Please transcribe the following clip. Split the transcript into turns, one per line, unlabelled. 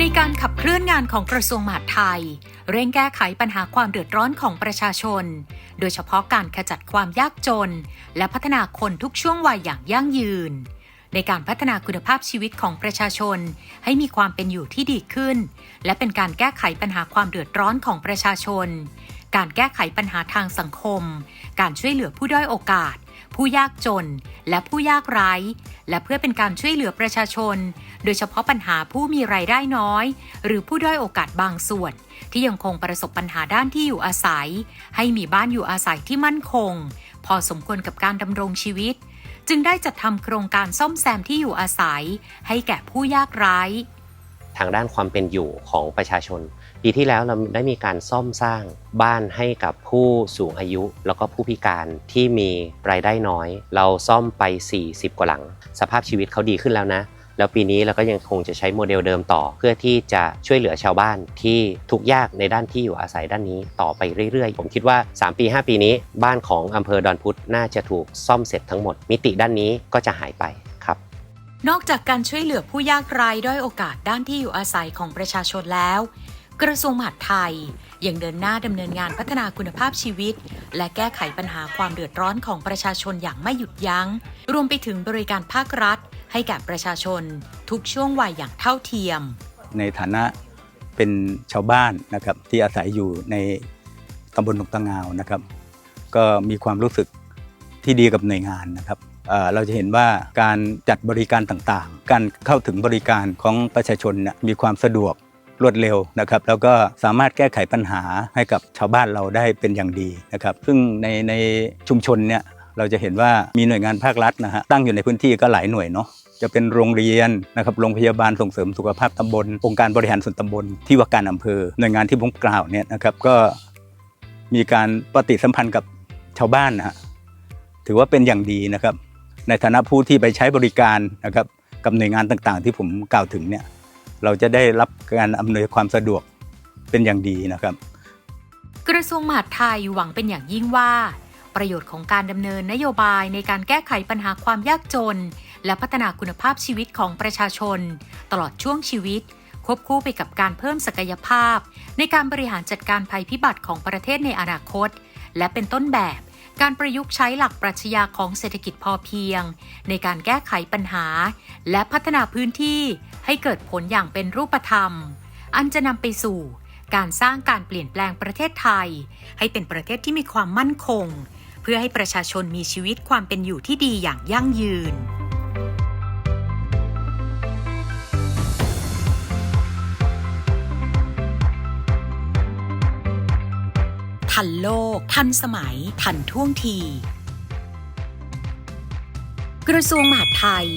ในการขับเคลื่อนงานของกระทรวงมหาดไทย เร่งแก้ไขปัญหาความเดือดร้อนของประชาชน โดยเฉพาะการขจัดความยากจน และพัฒนาคนทุกช่วงวัยอย่างยั่งยืน ในการพัฒนาคุณภาพชีวิตของประชาชน ให้มีความเป็นอยู่ที่ดีขึ้น และเป็นการแก้ไขปัญหาความเดือดร้อนของประชาชน การแก้ไขปัญหาทางสังคม การช่วยเหลือผู้ด้อยโอกาส ผู้ยากจน และผู้ยากไร้ และเพื่อเป็นการช่วยเหลือประชาชน โดยเฉพาะปัญหาผู้มีรายได้น้อย หรือผู้ด้อยโอกาสบางส่วน ที่ยังคงประสบปัญหาด้านที่อยู่อาศัย ให้มีบ้านอยู่อาศัยที่มั่นคง พอสมควรกับการดำรงชีวิต จึงได้จัดทำโครงการซ่อมแซมที่อยู่อาศัย ให้แก่ผู้ยากไร้
ทางด้านความเป็นอยู่ของประชาชน ปีที่แล้วเราได้มีการซ่อมสร้างบ้านให้กับผู้สูงอายุ แล้วก็ผู้พิการที่มีรายได้น้อย เราซ่อมไป 40 กว่าหลัง สภาพชีวิตเขาดีขึ้นแล้วนะ แล้วปีนี้เราก็ยังคงจะใช้โมเดลเดิมต่อ เพื่อที่จะช่วยเหลือชาวบ้านที่ทุกยากในด้านที่อยู่อาศัยด้านนี้ต่อไปเรื่อยๆ ผมคิดว่า 3 ปี 5 ปีนี้ บ้านของอำเภอดอนพุธน่าจะถูกซ่อมเสร็จทั้งหมด มิติด้านนี้ก็จะหายไปครับ
นอกจากการช่วยเหลือผู้ยากไร้ด้อยโอกาสด้านที่อยู่อาศัยของประชาชนแล้ว กระทรวงมหาดไทย ยังเดินหน้าดำเนินงานพัฒนาคุณภาพชีวิต และแก้ไขปัญหาความเดือดร้อนของประชาชนอย่างไม่หยุดยัง้ง รวมไปถึงบริการภาครัฐ ให้แก่ประชาชน ทุกช่วงวัยอย่างเท่าเทียม
ในฐานะเป็นชาวบ้านนะครับที่อาศัยอยู่ในตำบลหนองตะงาวนะครับ ก็มีความรู้สึกที่ดีกับหน่วยงานนะครับเราจะเห็นว่าการจัดบริการต่างๆ การเข้าถึงบริการของประชาชนมีความสะดวก รวดเร็วนะครับ แล้วก็สามารถแก้ไขปัญหาให้กับชาวบ้านเราได้เป็นอย่างดีนะครับ ซึ่งในในชุมชนเนี่ยเราจะเห็นว่ามีหน่วยงานภาครัฐนะฮะตั้งอยู่ในพื้นที่ก็หลายหน่วยเนาะจะเป็นโรงเรียนนะครับโรงพยาบาลส่งเสริมสุขภาพตำบลองค์การบริหารส่วนตำบลที่ว่าการอำเภอ หน่วยงานที่ผมกล่าวเนี่ยนะครับก็มีการปฏิสัมพันธ์กับชาวบ้านนะฮะถือว่าเป็นอย่างดีนะครับ ในฐานะผู้ที่ไปใช้บริการนะครับกับหน่วยงานต่างๆ ที่ผมกล่าวถึงเนี่ย เราจะได้รับการอำนวยความสะดวกเป็นอย่างดีนะครับ
กระทรวงมหาดไทยหวังเป็นอย่างยิ่งว่า ประโยชน์ของการดำเนินนโยบายในการแก้ไขปัญหาความยากจน และพัฒนาคุณภาพชีวิตของประชาชน ตลอดช่วงชีวิต ควบคู่ไปกับการเพิ่มศักยภาพ ในการบริหารจัดการภัยพิบัติของประเทศในอนาคต และเป็นต้นแบบการประยุกต์ใช้หลักปรัชญาของเศรษฐกิจพอเพียง ในการแก้ไขปัญหา และพัฒนาพื้นที่ ให้เกิดผลอย่างเป็นรูปธรรม อันจะนำไปสู่การสร้างการเปลี่ยนแปลงประเทศไทย ให้เป็นประเทศที่มีความมั่นคง เพื่อให้ประชาชนมีชีวิตความเป็นอยู่ที่ดีอย่างยั่งยืนทันโลก ทันสมัย ทันท่วงที กระทรวงมหาดไทย